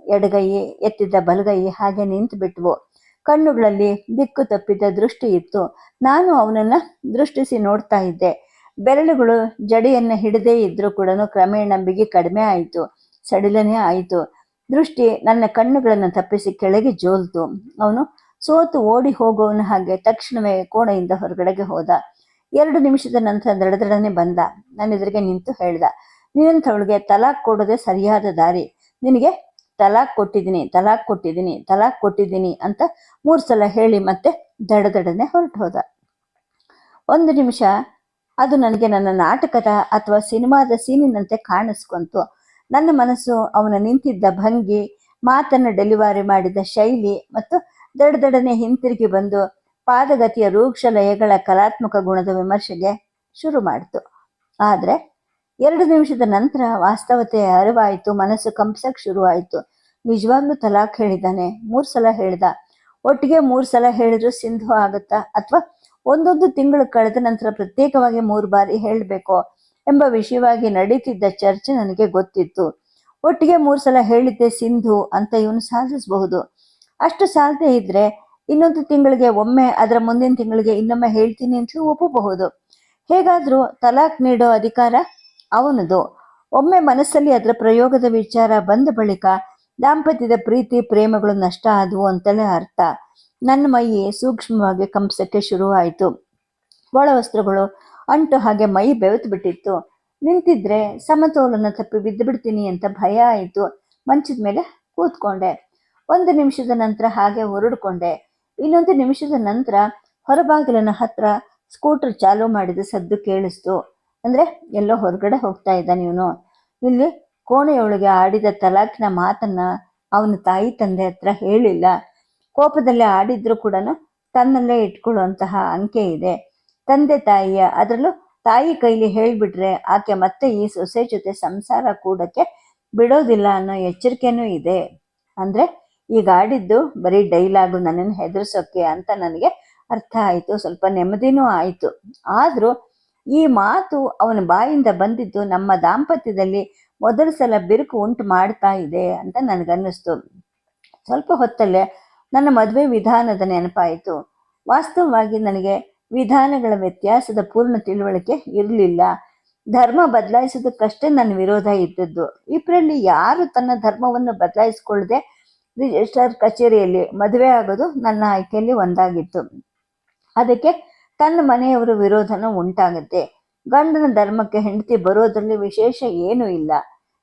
ಎಡಗೈ, ಎತ್ತಿದ್ದ ಬಲಗೈ ಹಾಗೆ ನಿಂತು ಬಿಟ್ವು. ಕಣ್ಣುಗಳಲ್ಲಿ ದಿಕ್ಕು ತಪ್ಪಿದ್ದ ದೃಷ್ಟಿ ಇತ್ತು. ನಾನು ಅವನನ್ನ ದೃಷ್ಟಿಸಿ ನೋಡ್ತಾ ಇದ್ದೆ. ಬೆರಳುಗಳು ಜಡೆಯನ್ನು ಹಿಡದೇ ಇದ್ರೂ ಕೂಡ ಕ್ರಮೇಣ ಬಿಗಿ ಕಡಿಮೆ ಆಯಿತು, ಸಡಿಲನೇ ಆಯಿತು. ದೃಷ್ಟಿ ನನ್ನ ಕಣ್ಣುಗಳನ್ನು ತಪ್ಪಿಸಿ ಕೆಳಗೆ ಜೋಲ್ತು. ಅವನು ಸೋತು ಓಡಿ ಹೋಗುವವನ ಹಾಗೆ ತಕ್ಷಣವೇ ಕೋಣೆಯಿಂದ ಹೊರಗಡೆಗೆ ಹೋದ. ಎರಡು ನಿಮಿಷದ ನಂತರ ದಡದಡನೆ ಬಂದ. ನನ್ನ ಎದುರಿಗೆ ನಿಂತು ಹೇಳ್ದ ನಿನ್ನಂಥವಳಿಗೆ ತಲಾಕ್ ಕೊಡೋದೇ ಸರಿಯಾದ ದಾರಿ. ನಿನಗೆ ತಲಾಕ್ ಕೊಟ್ಟಿದ್ದೀನಿ ತಲಾಕ್ ಕೊಟ್ಟಿದ್ದೀನಿ ತಲಾಕ್ ಕೊಟ್ಟಿದ್ದೀನಿ ಅಂತ ಮೂರು ಸಲ ಹೇಳಿ ಮತ್ತೆ ದಡದಡನೆ ಹೊರಟು ಹೋದ ಒಂದು ನಿಮಿಷ ಅದು ನನಗೆ ನನ್ನ ನಾಟಕದ ಅಥವಾ ಸಿನಿಮಾದ ಸೀನಿನಂತೆ ಕಾಣಿಸ್ಕೊಂತು. ನನ್ನ ಮನಸ್ಸು ಅವನ ನಿಂತಿದ್ದ ಭಂಗಿ, ಮಾತನ್ನು ಡೆಲಿವರಿ ಮಾಡಿದ ಶೈಲಿ ಮತ್ತು ದಡದಡನೆ ಹಿಂತಿರುಗಿ ಬಂದು ಪಾದಗತಿಯ ರೂಕ್ಷ ಲಯಗಳ ಕಲಾತ್ಮಕ ಗುಣದ ವಿಮರ್ಶೆಗೆ ಶುರು ಮಾಡಿತು. ಆದರೆ ಎರಡು ನಿಮಿಷದ ನಂತರ ವಾಸ್ತವತೆ ಅರಿವಾಯಿತು, ಮನಸ್ಸು ಕಂಪ್ಸಕ್ಕೆ ಶುರುವಾಯಿತು. ನಿಜವಾಗ್ಲೂ ತಲಾಖ್ ಹೇಳಿದ್ದಾನೆ, ಮೂರು ಸಲ ಹೇಳ್ದ. ಒಟ್ಟಿಗೆ ಮೂರು ಸಲ ಹೇಳಿದ್ರು ಸಿಂಧು ಆಗುತ್ತಾ ಅಥವಾ ಒಂದೊಂದು ತಿಂಗಳು ಕಳೆದ ನಂತರ ಪ್ರತ್ಯೇಕವಾಗಿ ಮೂರು ಬಾರಿ ಹೇಳಬೇಕು ಎಂಬ ವಿಷಯವಾಗಿ ನಡೀತಿದ್ದ ಚರ್ಚೆ ನನಗೆ ಗೊತ್ತಿತ್ತು. ಒಟ್ಟಿಗೆ ಮೂರು ಸಲ ಹೇಳಿದ್ದೆ, ಸಿಂಧು ಅಂತ ಇವನು ಸಾಧಿಸಬಹುದು. ಅಷ್ಟು ಸಾಲದೇ ಇದ್ರೆ ಇನ್ನೊಂದು ತಿಂಗಳಿಗೆ ಒಮ್ಮೆ, ಅದರ ಮುಂದಿನ ತಿಂಗಳಿಗೆ ಇನ್ನೊಮ್ಮೆ ಹೇಳ್ತೀನಿ ಅಂತಲೂ ಒಪ್ಪಬಹುದು. ಹೇಗಾದ್ರೂ ತಲಾಖ್ ನೀಡೋ ಅಧಿಕಾರ ಅವನದು. ಒಮ್ಮೆ ಮನಸ್ಸಲ್ಲಿ ಅದರ ಪ್ರಯೋಗದ ವಿಚಾರ ಬಂದ ಬಳಿಕ ದಾಂಪತ್ಯದ ಪ್ರೀತಿ, ಪ್ರೇಮಗಳು ನಷ್ಟ ಆದವು ಅಂತಲೇ ಅರ್ಥ. ನನ್ನ ಮೈ ಸೂಕ್ಷ್ಮವಾಗಿ ಕಂಸಕ್ಕೆ ಶುರುವಾಯಿತು. ಒಳ ವಸ್ತ್ರಗಳು ಅಂಟು ಹಾಗೆ ಮೈ ಬೆವೆತು ಬಿಟ್ಟಿತ್ತು. ನಿಂತಿದ್ರೆ ಸಮತೋಲನ ತಪ್ಪಿ ಬಿದ್ದು ಬಿಡ್ತೀನಿ ಅಂತ ಭಯ ಆಯಿತು. ಮಂಚದ ಮೇಲೆ ಕೂತ್ಕೊಂಡೆ. ಒಂದು ನಿಮಿಷದ ನಂತರ ಹಾಗೆ ಹೊರಡ್ಕೊಂಡೆ. ಇನ್ನೊಂದು ನಿಮಿಷದ ನಂತರ ಹೊರಬಾಗಿಲಿನ ಹತ್ರ ಸ್ಕೂಟರ್ ಚಾಲೂ ಮಾಡಿದ ಸದ್ದು ಕೇಳಿಸ್ತು. ಅಂದ್ರೆ ಎಲ್ಲೋ ಹೊರಗಡೆ ಹೋಗ್ತಾ ಇದ್ದಾನೆ ಇವನು. ಇಲ್ಲಿ ಕೋಣೆಯೊಳಗೆ ಆಡಿದ ತಲಾಖಿನ ಮಾತನ್ನ ಅವನ ತಾಯಿ ತಂದೆ ಹತ್ರ ಹೇಳಿಲ್ಲ. ಕೋಪದಲ್ಲಿ ಆಡಿದ್ರು ಕೂಡ ತನ್ನಲ್ಲೇ ಇಟ್ಕೊಳ್ಳುವಂತಹ ಅಂಕೆ ಇದೆ. ತಂದೆ ತಾಯಿಯ ಅದರಲ್ಲೂ ತಾಯಿ ಕೈಲಿ ಹೇಳಿಬಿಟ್ರೆ ಆಕೆ ಮತ್ತೆ ಈ ಸೊಸೆ ಜೊತೆ ಸಂಸಾರ ಕೂಡಕ್ಕೆ ಬಿಡೋದಿಲ್ಲ ಅನ್ನೋ ಎಚ್ಚರಿಕೆನೂ ಇದೆ. ಅಂದ್ರೆ ಈಗ ಆಡಿದ್ದು ಬರೀ ಡೈಲಾಗು ನನ್ನನ್ನು ಹೆದರ್ಸೋಕೆ ಅಂತ ನನಗೆ ಅರ್ಥ ಆಯಿತು, ಸ್ವಲ್ಪ ನೆಮ್ಮದಿನೂ ಆಯಿತು. ಆದರೂ ಈ ಮಾತು ಅವನ ಬಾಯಿಂದ ಬಂದಿದ್ದು ನಮ್ಮ ದಾಂಪತ್ಯದಲ್ಲಿ ಮೊದಲ ಸಲ ಬಿರುಕು ಉಂಟು ಮಾಡ್ತಾ ಇದೆ ಅಂತ ನನಗನ್ನಿಸ್ತು. ಸ್ವಲ್ಪ ಹೊತ್ತಲ್ಲೇ ನನ್ನ ಮದುವೆ ವಿಧಾನದ ನೆನಪಾಯಿತು. ವಾಸ್ತವವಾಗಿ ನನಗೆ ವಿಧಾನಗಳ ವ್ಯತ್ಯಾಸದ ಪೂರ್ಣ ತಿಳುವಳಿಕೆ ಇರಲಿಲ್ಲ. ಧರ್ಮ ಬದಲಾಯಿಸೋದಕ್ಕಷ್ಟೇ ನನ್ನ ವಿರೋಧ ಇದ್ದದ್ದು. ಇಬ್ಬರಲ್ಲಿ ಯಾರು ತನ್ನ ಧರ್ಮವನ್ನು ಬದಲಾಯಿಸಿಕೊಳ್ಳದೆ ರಿಜಿಸ್ಟರ್ ಕಚೇರಿಯಲ್ಲಿ ಮದುವೆ ಆಗೋದು ನನ್ನ ಆಯ್ಕೆಯಲ್ಲಿ ಒಂದಾಗಿತ್ತು. ಅದಕ್ಕೆ ತನ್ನ ಮನೆಯವರ ವಿರೋಧನ ಉಂಟಾಗುತ್ತೆ. ಗಂಡನ ಧರ್ಮಕ್ಕೆ ಹೆಂಡತಿ ಬರೋದರಲ್ಲಿ ವಿಶೇಷ ಏನೂ ಇಲ್ಲ.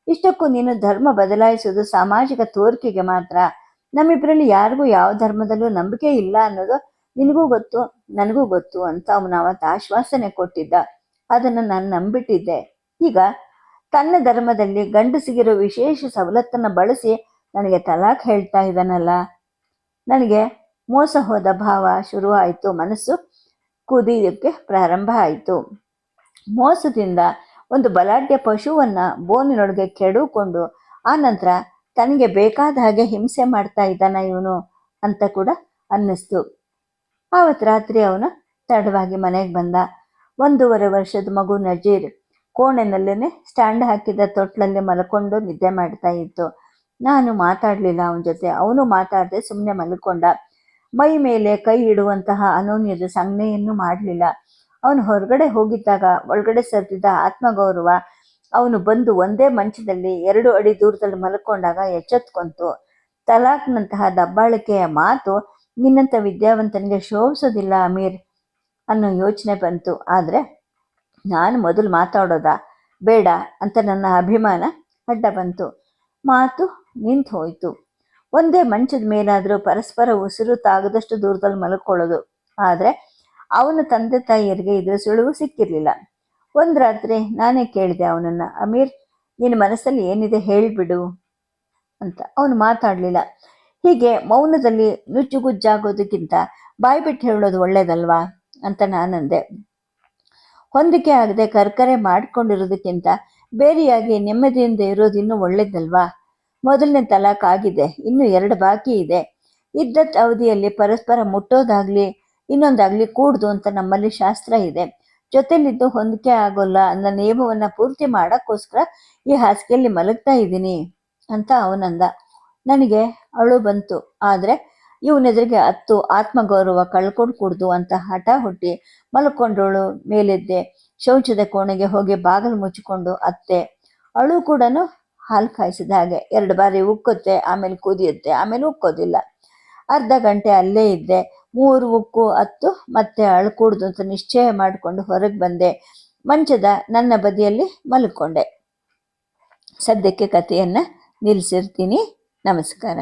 ಇಷ್ಟಕ್ಕೂ ನೀನು ಧರ್ಮ ಬದಲಾಯಿಸೋದು ಸಾಮಾಜಿಕ ತೋರಿಕೆಗೆ ಮಾತ್ರ. ನಮ್ಮಿಬ್ಬರಲ್ಲಿ ಯಾರಿಗೂ ಯಾವ ಧರ್ಮದಲ್ಲೂ ನಂಬಿಕೆ ಇಲ್ಲ ಅನ್ನೋದು ನಿನಗೂ ಗೊತ್ತು, ನನಗೂ ಗೊತ್ತು ಅಂತ ಅವನು ಅವತ್ತು ಆಶ್ವಾಸನೆ ಕೊಟ್ಟಿದ್ದ. ಅದನ್ನು ನಾನು ನಂಬಿಟ್ಟಿದ್ದೆ. ಈಗ ತನ್ನ ಧರ್ಮದಲ್ಲಿ ಗಂಡಸಿಗಿರೋ ವಿಶೇಷ ಸವಲತ್ತನ್ನು ಬಳಸಿ ನನಗೆ ತಲಾಖ್ ಹೇಳ್ತಾ ಇದ್ದಾನಲ್ಲ. ನನಗೆ ಮೋಸ ಹೋದ ಭಾವ ಶುರುವಾಯಿತು, ಮನಸ್ಸು ಕುದಿಯೋಕ್ಕೆ ಪ್ರಾರಂಭ ಆಯಿತು. ಮೋಸದಿಂದ ಒಂದು ಬಲಾಢ್ಯ ಪಶುವನ್ನು ಬೋನಿನೊಳಗೆ ಕೆಡುಕೊಂಡು ಆ ನಂತರ ತನಗೆ ಬೇಕಾದ ಹಾಗೆ ಹಿಂಸೆ ಮಾಡ್ತಾ ಇದ್ದಾನ ಇವನು ಅಂತ ಕೂಡ ಅನ್ನಿಸ್ತು. ಆವತ್ತು ರಾತ್ರಿ ಅವನು ತಡವಾಗಿ ಮನೆಗೆ ಬಂದ. ಒಂದೂವರೆ ವರ್ಷದ ಮಗು ನಜೀರ್ ಕೋಣೆನಲ್ಲೇ ಸ್ಟ್ಯಾಂಡ್ ಹಾಕಿದ ತೊಟ್ಲಲ್ಲಿ ಮಲ್ಕೊಂಡು ನಿದ್ದೆ ಮಾಡ್ತಾ ಇತ್ತು. ನಾನು ಮಾತಾಡಲಿಲ್ಲ ಅವನ ಜೊತೆ. ಅವನು ಮಾತಾಡದೆ ಸುಮ್ಮನೆ ಮಲ್ಕೊಂಡ. ಮೈ ಮೇಲೆ ಕೈ ಇಡುವಂತಹ ಅನೋನ್ಯದ ಸಂಜ್ಞೆಯನ್ನು ಮಾಡಲಿಲ್ಲ. ಅವನು ಹೊರಗಡೆ ಹೋಗಿದ್ದಾಗ, ಒಳಗಡೆ ಸರಿದಿದ್ದ ಆತ್ಮಗೌರವ ಅವನು ಬಂದು ಒಂದೇ ಮಂಚದಲ್ಲಿ ಎರಡು ಅಡಿ ದೂರದಲ್ಲಿ ಮಲ್ಕೊಂಡಾಗ ಎಚ್ಚೆತ್ಕೊಂತು ತಲಾಕ್ನಂತಹ ದಬ್ಬಾಳಿಕೆಯ ಮಾತು, ನಿನ್ನಂಥ ವಿದ್ಯಾವಂತನಿಗೆ ಶೋಭಿಸೋದಿಲ್ಲ ಅಮೀರ್ ಅನ್ನೋ ಯೋಚನೆ ಬಂತು. ಆದರೆ ನಾನು ಮೊದಲು ಮಾತಾಡೋದಾ ಬೇಡ ಅಂತ ನನ್ನ ಅಭಿಮಾನ ಅಡ್ಡ ಬಂತು. ಮಾತು ನಿಂತು ಹೋಯಿತು. ಒಂದೇ ಮಂಚದ ಮೇಲಾದರೂ ಪರಸ್ಪರ ಉಸಿರು ತಾಗದಷ್ಟು ದೂರದಲ್ಲಿ ಮಲ್ಕೊಳ್ಳೋದು. ಆದರೆ ಅವನ ತಂದೆ ತಾಯಿಯರಿಗೆ ಇದರ ಸುಳಿವು ಸಿಕ್ಕಿರಲಿಲ್ಲ. ಒಂದು ರಾತ್ರಿ ನಾನೇ ಕೇಳಿದೆ ಅವನನ್ನು, ಅಮೀರ್ ನಿನ್ನ ಮನಸ್ಸಲ್ಲಿ ಏನಿದೆ ಹೇಳಿಬಿಡು ಅಂತ. ಅವನು ಮಾತಾಡಲಿಲ್ಲ. ಹೀಗೆ ಮೌನದಲ್ಲಿ ನುಚ್ಚುಗುಜ್ಜಾಗೋದಕ್ಕಿಂತ ಬಾಯಿ ಬಿಟ್ಟು ಹೇಳೋದು ಒಳ್ಳೇದಲ್ವಾ ಅಂತ ನಾನಂದೆ. ಹೊಂದಿಕೆ ಆಗದೆ ಕರ್ಕರೆ ಮಾಡಿಕೊಂಡಿರೋದಕ್ಕಿಂತ ಬೇರೆಯಾಗಿ ನೆಮ್ಮದಿಯಿಂದ ಇರೋದು ಇನ್ನೂ ಒಳ್ಳೇದಲ್ವಾ? ಮೊದಲನೇ ತಲಾಖ್ ಆಗಿದೆ, ಇನ್ನು ಎರಡು ಬಾಕಿ ಇದೆ. ಇದ್ದತ್ ಅವಧಿಯಲ್ಲಿ ಪರಸ್ಪರ ಮುಟ್ಟೋದಾಗ್ಲಿ, ಇನ್ನೊಂದಾಗ್ಲಿ ಕೂಡ್ದು ಅಂತ ನಮ್ಮಲ್ಲಿ ಶಾಸ್ತ್ರ ಇದೆ. ಜೊತೆಲಿದ್ದು ಹೊಂದಿಕೆ ಆಗೋಲ್ಲ. ನನ್ನ ನಿಯಮವನ್ನ ಪೂರ್ತಿ ಮಾಡೋಕ್ಕೋಸ್ಕರ ಈ ಹಾಸಿಗೆಯಲ್ಲಿ ಮಲಗ್ತಾ ಇದ್ದೀನಿ ಅಂತ ಅವನಂದ. ನನಗೆ ಅಳು ಬಂತು. ಆದ್ರೆ ಇವನೆದುರಿಗೆ ಹತ್ತು ಆತ್ಮಗೌರವ, ಕಳ್ಕೊಂಡು ಕುಡ್ದು ಅಂತ ಹಠ ಹುಟ್ಟಿ ಮಲ್ಕೊಂಡವಳು ಮೇಲೆದ್ದೆ. ಶೌಚದ ಕೋಣೆಗೆ ಹೋಗಿ ಬಾಗಿಲು ಮುಚ್ಚಿಕೊಂಡು ಅತ್ತೆ. ಅಳು ಕೂಡ ಹಾಲು ಕಾಯಿಸಿದ ಹಾಗೆ. ಎರಡು ಬಾರಿ ಉಕ್ಕುತ್ತೆ, ಆಮೇಲೆ ಕುದಿಯುತ್ತೆ, ಆಮೇಲೆ ಉಕ್ಕೋದಿಲ್ಲ. ಅರ್ಧ ಗಂಟೆ ಅಲ್ಲೇ ಇದ್ದೆ. ಮೂರು ಉಕ್ಕು ಹತ್ತು ಮತ್ತೆ ಅಳ್ಕೂಡ್ದು ಅಂತ ನಿಶ್ಚಯ ಮಾಡಿಕೊಂಡು ಹೊರಗೆ ಬಂದೆ. ಮಂಚದ ನನ್ನ ಬದಿಯಲ್ಲಿ ಮಲ್ಕೊಂಡೆ. ಸದ್ಯಕ್ಕೆ ಕಥೆಯನ್ನು ನಿಲ್ಲಿಸಿರ್ತೀನಿ ನಮಸ್ಕಾರ.